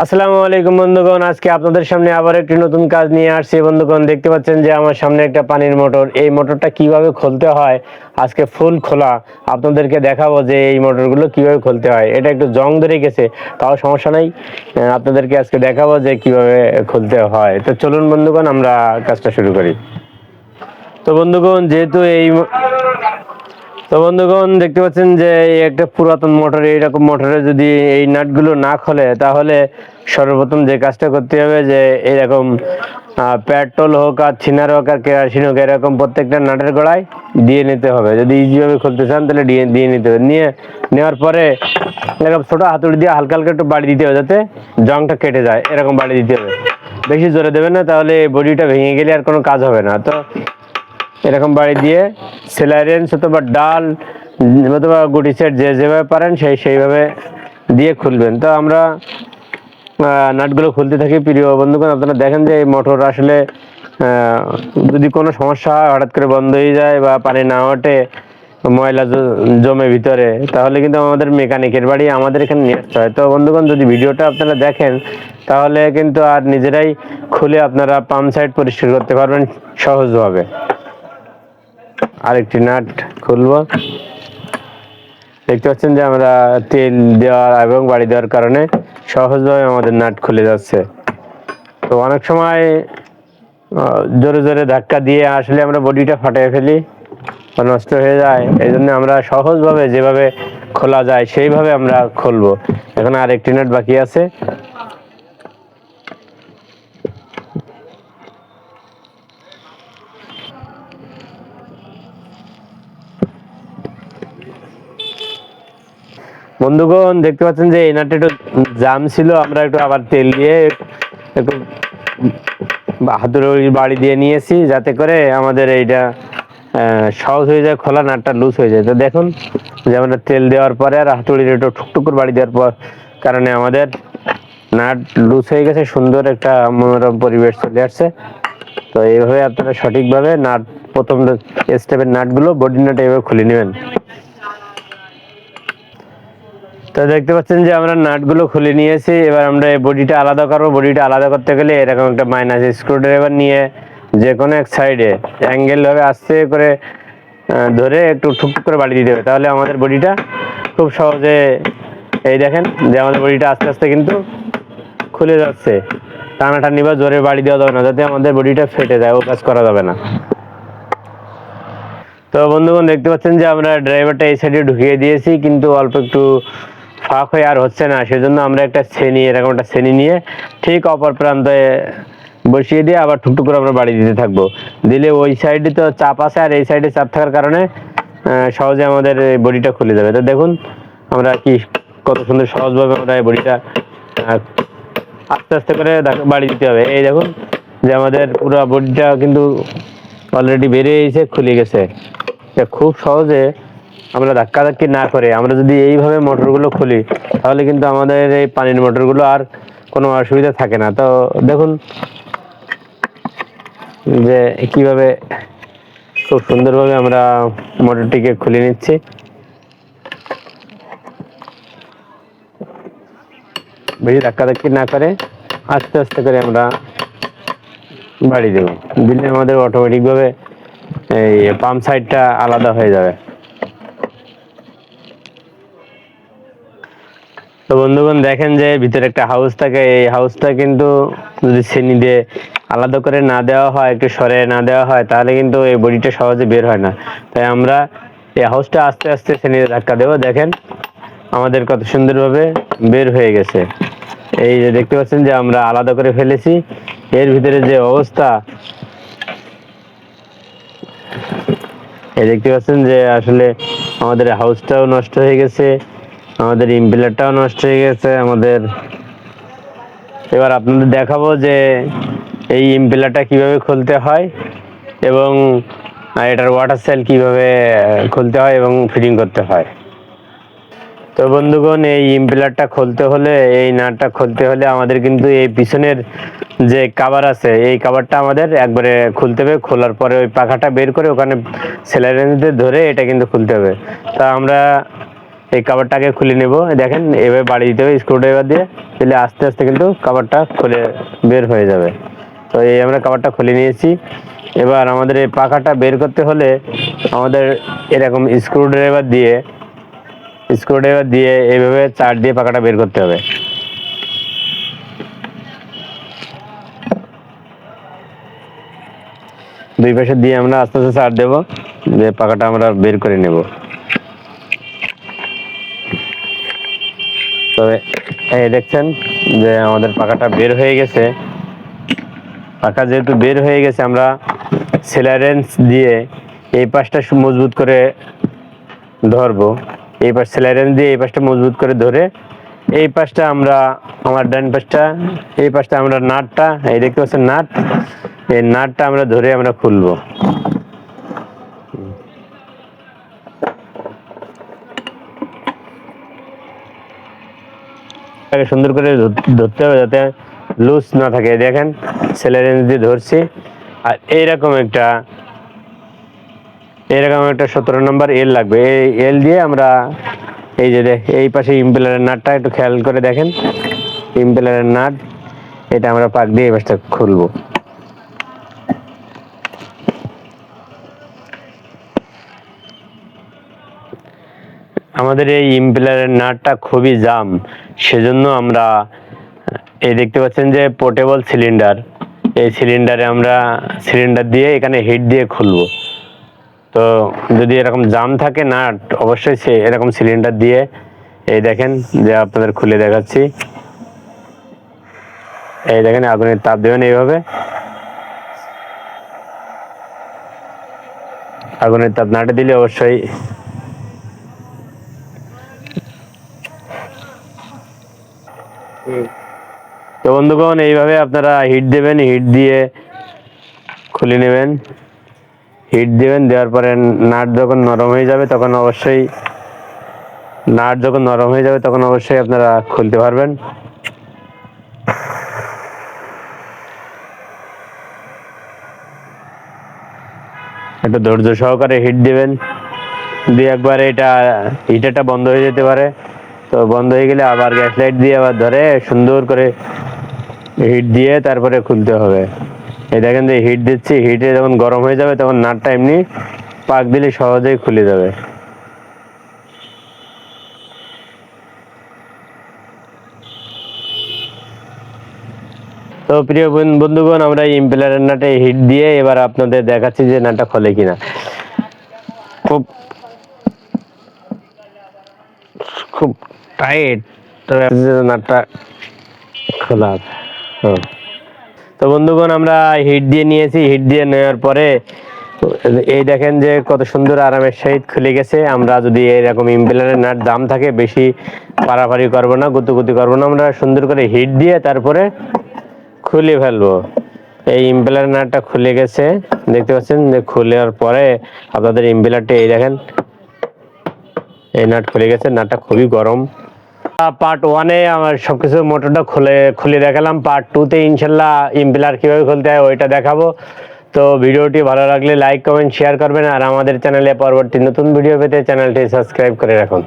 আসসালামু আলাইকুম বন্ধুগণ, আজকে আপনাদের সামনে আবার একটি নতুন কাজ নিয়ে আসছি। বন্ধুগণ, দেখতে পাচ্ছেন যে আমার সামনে একটা পানির মোটর। এই মোটরটা কীভাবে খুলতে হয়? আজকে ফুল খোলা। আপনাদেরকে দেখাবো যে এই মোটরগুলো কীভাবে খুলতে হয়। এটা একটু জং ধরে গেছে, তাও সমস্যা নাই। আপনাদেরকে আজকে দেখাবো যে কীভাবে খুলতে হয়। তো চলুন বন্ধুগণ, আমরা কাজটা শুরু করি। তো বন্ধুগণ, যেহেতু এই তো বন্ধুগণ, দেখতে পাচ্ছেন যে একটা পুরাতন মোটর এইরকম মোটরে যদি এই নাটগুলো না খোলে, তাহলে সর্বপ্রথম যে কাজটা করতে হবে যে এরকম পেট্রোল হোক আর থিনার হোক আর কেরাসিন হোক, এরকম প্রত্যেকটা নাটের গোড়ায় দিয়ে নিতে হবে। যদি ইজিভাবে খুলতে চান, তাহলে দিয়ে দিয়ে নিতে হবে। নিয়ে, নেওয়ার পরে এরকম ছোটো হাতুড়ি দিয়ে হালকা হালকা একটু বাড়ি দিতে হবে যাতে জংটা কেটে যায়, এরকম বাড়ি দিতে হবে। বেশি জোরে দেবেন না, তাহলে বডিটা ভেঙে গেলে আর কোনো কাজ হবে না। তো এরকম বাড়ি দিয়ে সেলারেন্স অথবা ডাল, অথবা গুটি সেট যে যেভাবে পারেন সেই সেইভাবে দিয়ে খুলবেন। তো আমরা নাটগুলো খুলতে থাকি। প্রিয় বন্ধুগণ, আপনারা দেখেন যে এই মোটর আসলে যদি কোনো সমস্যা হয়, হঠাৎ করে বন্ধ হয়ে যায় বা পানি না ওঠে, ময়লা জমে ভিতরে, তাহলে কিন্তু আমাদের মেকানিকের বাড়ি আমাদের এখানে নিয়ে আসতে হয়। তো বন্ধুগণ, যদি ভিডিওটা আপনারা দেখেন, তাহলে কিন্তু আর নিজেরাই খুলে আপনারা পাম্প সাইড পরিষ্কার করতে পারবেন সহজভাবে। আরেকটি নাট খুলবো। দেখতে পাচ্ছেন যে আমরা তেল দেওয়া এবং বাড়ি দেওয়ার কারণে সহজভাবে আমাদের নাট খুলে যাচ্ছে। তো অনেক সময় জোরে জোরে ধাক্কা দিয়ে আসলে আমরা বডিটা ফাটিয়ে ফেলি বা নষ্ট হয়ে যায়। এই জন্য আমরা সহজভাবে যেভাবে খোলা যায় সেইভাবে আমরা খুলবো। এখন আরেকটি নাট বাকি আছে। বন্ধুগণ, দেখতে পাচ্ছেন যে এই নাটটা একটু জাম ছিল, আমরা একটু আবার তেল দিয়ে একটু হাতুড়ি বাড়ি দিয়ে নিয়েছি, যাতে করে আমাদের এইটা সহজ হয়ে যায়, খোলা নাটটা লুজ হয়ে যায়। তো দেখুন, যে আমরা তেল দেওয়ার পরে আর হাতুড়ির একটু ঠুকঠুক করে বাড়ি দেওয়ার পর কারণে আমাদের নাট লুজ হয়ে গেছে, সুন্দর একটা মনোরম পরিবেশ চলে আসছে। তো এইভাবে আপনারা সঠিকভাবে নাট, প্রথম স্টেপের নাটগুলো, বডি নাট এইভাবে খুলে নেবেন। তো দেখতে পাচ্ছেন যে আমরা নাটগুলো খুলে নিয়েছি। এবার আমরা এই বডিটা আলাদা করব। বডিটা আলাদা করতে গেলে এরকম একটা মাইনাস স্ক্রুড্রাইভার নিয়ে যে কোনো এক সাইডে অ্যাঙ্গেলভাবে আস্তে করে ধরে একটু ঠুকঠুক করে বাড়ি দিতে হবে। তাহলে আমাদের বডিটা খুব সহজে এই দেখেন যে আমাদের বডিটা আস্তে আস্তে কিন্তু খুলে যাচ্ছে। টানাটানি বা জোরে বাড়ি দেওয়া যাবে না, যাতে আমাদের বডিটা ফেটে যায়, ও কাজ করা যাবে না। তো বন্ধুগণ, দেখতে পাচ্ছেন যে আমরা ড্রাইভারটা এই সাইডে ঢুকিয়ে দিয়েছি, কিন্তু অল্প একটু ফাঁক হয়ে আর হচ্ছে না, সেজন্য আমরা একটা শ্রেণি, এরকম একটা শ্রেণি নিয়ে ঠিক অপর প্রান্তে বসিয়ে দিয়ে আবার টুকটুক করে আমরা বাড়ি দিতে থাকব। দিলে ওই সাইডে তো চাপ আছে আর এই সাইডে চাপ থাকার কারণে সহজে আমাদের বডিটা খুলে যাবে। তো দেখুন আমরা কি কত সুন্দর সহজভাবে আমরা এই বডিটা আস্তে আস্তে করে বাড়ি দিতে হবে। এই দেখুন যে আমাদের পুরো বডিটা কিন্তু অলরেডি বেরিয়ে এসে খুলে গেছে। খুব সহজে আমরা ধাক্কা ধাক্কি না করে, আমরা যদি এইভাবে মোটরগুলো খুলি, তাহলে কিন্তু আমাদের এই পানির মোটরগুলো আর কোনো অসুবিধা থাকে না। তো দেখুন যে কীভাবে খুব সুন্দরভাবে আমরা মোটরটিকে খুলে নিচ্ছি। বেশি ধাক্কা ধাক্কি না করে আস্তে আস্তে করে আমরা বাড়ি দেব। দিলে আমাদের অটোমেটিক ভাবে এই পাম্প সাইডটা আলাদা হয়ে যাবে। তো বন্ধুগণ দেখেন যে ভিতরে একটা হাউস থাকে। এই হাউসটা কিন্তু যদি শ্রেণি দিয়ে আলাদা করে না দেওয়া হয়, একটু সরে না দেওয়া হয়, তাহলে কিন্তু এই বডিটা সহজে বের হয় না। তাই আমরা এই হাউসটা আস্তে আস্তে শ্রেণীতে ধাক্কা দেবো। দেখেন আমাদের কত সুন্দরভাবে বের হয়ে গেছে। এই যে দেখতে পাচ্ছেন যে আমরা আলাদা করে ফেলেছি। এর ভিতরে যে অবস্থা, এই দেখতে পাচ্ছেন যে আসলে আমাদের হাউসটাও নষ্ট হয়ে গেছে। আমাদের ইম্পিলারটাও নষ্ট হয়ে গেছে, আমাদের এবার আপনাদের দেখাবো যে এই ইম্পিলারটা কীভাবে খুলতে হয় এবং এটার ওয়াটার সেল কীভাবে খুলতে হয় এবং ফিটিং করতে হয়। তো বন্ধুগণ, এই ইম্পিলারটা খুলতে হলে, এই নাটটা খুলতে হলে আমাদের কিন্তু এই পিছনের যে কাভার আছে, এই কাভারটা আমাদের একবারে খুলতে হবে। খোলার পরে ওই পাখাটা বের করে ওখানে সেলারেন্সে ধরে এটা কিন্তু খুলতে হবে। তা আমরা এই কাভারটাকে খুলে নেব। দেখেন এভাবে বাড়ি দিতে হবে স্ক্রুড্রাইভার দিয়ে। তাহলে আস্তে আস্তে কিন্তু কাভারটা খুলে বের হয়ে যাবে। তো এই আমরা কাভারটা খুলে নিয়েছি। এবার আমাদের এই পাখাটা বের করতে হলে আমাদের এরকম স্ক্রুড্রাইভার দিয়ে স্ক্রুড্রাইভার দিয়ে এইভাবে চার দিয়ে পাখাটা বের করতে হবে। দুই পাশে দিয়ে আমরা আস্তে আস্তে চার দেবো। দিয়ে পাখাটা আমরা বের করে নেব। তবে, এই দেখছেন যে আমাদের পাখাটা বের হয়ে গেছে। পাখা যেহেতু বের হয়ে গেছে, আমরা সেলারেন্স দিয়ে এই পাশটা মজবুত করে ধরবো। এই পাশ সেলারেন্স দিয়ে এই পাশটা মজবুত করে ধরে এই পাশটা আমরা আমার ডান পাশটা, এই পাশটা আমরা নাটটা, এই দেখতে পাচ্ছেন নাট? এই নাটটা আমরা ধরে আমরা খুলবো। এটাকে সুন্দর করে ধরতে হবে যাতে লুজ না থাকে। দেখেন সেলারেন্স দিয়ে ধরছি। আর এইরকম একটা এরকম একটা সতেরো নম্বর এল লাগবে। এই এল দিয়ে আমরা এই যে দেখ এই পাশে ইম্পেলারের নাটটা একটু খেয়াল করে দেখেন। ইম্পেলারের নাট, এটা আমরা পাক দিয়ে এই পাশটা খুলবো। আমাদের এই ইম্পেলারের নাটটা খুবই জাম। সেজন্য আমরা, এই দেখতে পাচ্ছেন যে পোর্টেবল সিলিন্ডার। এই সিলিন্ডারে আমরা সিলিন্ডার দিয়ে এখানে হিট দিয়ে খুলবো। তো যদি এরকম জাম থাকে নাট অবশ্যই সে এরকম সিলিন্ডার দিয়ে, এই দেখেন যে আপনাদের খুলে দেখাচ্ছি। এই দেখেন আগুনের তাপ দেবেন এইভাবে। আগুনের তাপ নাটে দিলে অবশ্যই তো বন্ধুগণ, এইভাবে আপনারা হিট দেবেন, হিট দিয়ে খুলে নেবেন। হিট দেবেন, দেওয়ার পরে নাট যখন নরম হয়ে যাবে, তখন অবশ্যই নাট যখন নরম হয়ে যাবে, তখন অবশ্যই আপনারা খুলতে পারবেন। একটা ধৈর্য সহকারে হিট দেবেন। দিয়ে একবার এটা, হিটারটা বন্ধ হয়ে যেতে পারে। তো বন্ধ হয়ে গেলে আবার গ্যাস লাইট দিয়ে আবার ধরে সুন্দর করে হিট দিয়ে তারপরে খুলতে হবে। এই দেখেন যে হিট দিচ্ছি হিটে যখন গরম হয়ে যাবে তখন নাটটা এমনি পাক দিলে সহজেই খুলে যাবে। তো প্রিয় বন- বন্ধুগণ, আমরা ইম্পেলারের নাটে হিট দিয়ে এবার আপনাদের দেখাচ্ছি যে নাটটা খোলে কিনা। খুব খুব টাইট তবে নাটটা খোলা। তো বন্ধুগণ, আমরা হিট দিয়ে নিয়েছি। হিট দিয়ে নেওয়ার পরে, এই দেখেন যে কত সুন্দর আরামের সহিত খুলে গেছে। আমরা যদি এরকম ইম্পেলারের নাট দাম থাকে, বেশি পারাপারি করব না, গুতুগুতি করব না, আমরা সুন্দর করে হিট দিয়ে তারপরে খুলে ফেলব। এই ইম্পেলার নাটটা খুলে গেছে। দেখতে পাচ্ছেন যে খুলের পরে আপনাদের ইম্পেলারটা এই দেখেন, এই নাট খুলে গেছে। নাটটা খুবই গরম। পার্ট ওয়ানে আমার সবকিছু মোটরটা খুলে খুলে দেখালাম। পার্ট টুতে ইনশাল্লাহ ইম্পেলার কীভাবে খুলতে হয় ওইটা দেখাবো। তো ভিডিওটি ভালো লাগলে লাইক কমেন্ট শেয়ার করবেন। আর আমাদের চ্যানেলে পরবর্তী নতুন ভিডিও পেতে চ্যানেলটি সাবস্ক্রাইব করে রাখুন।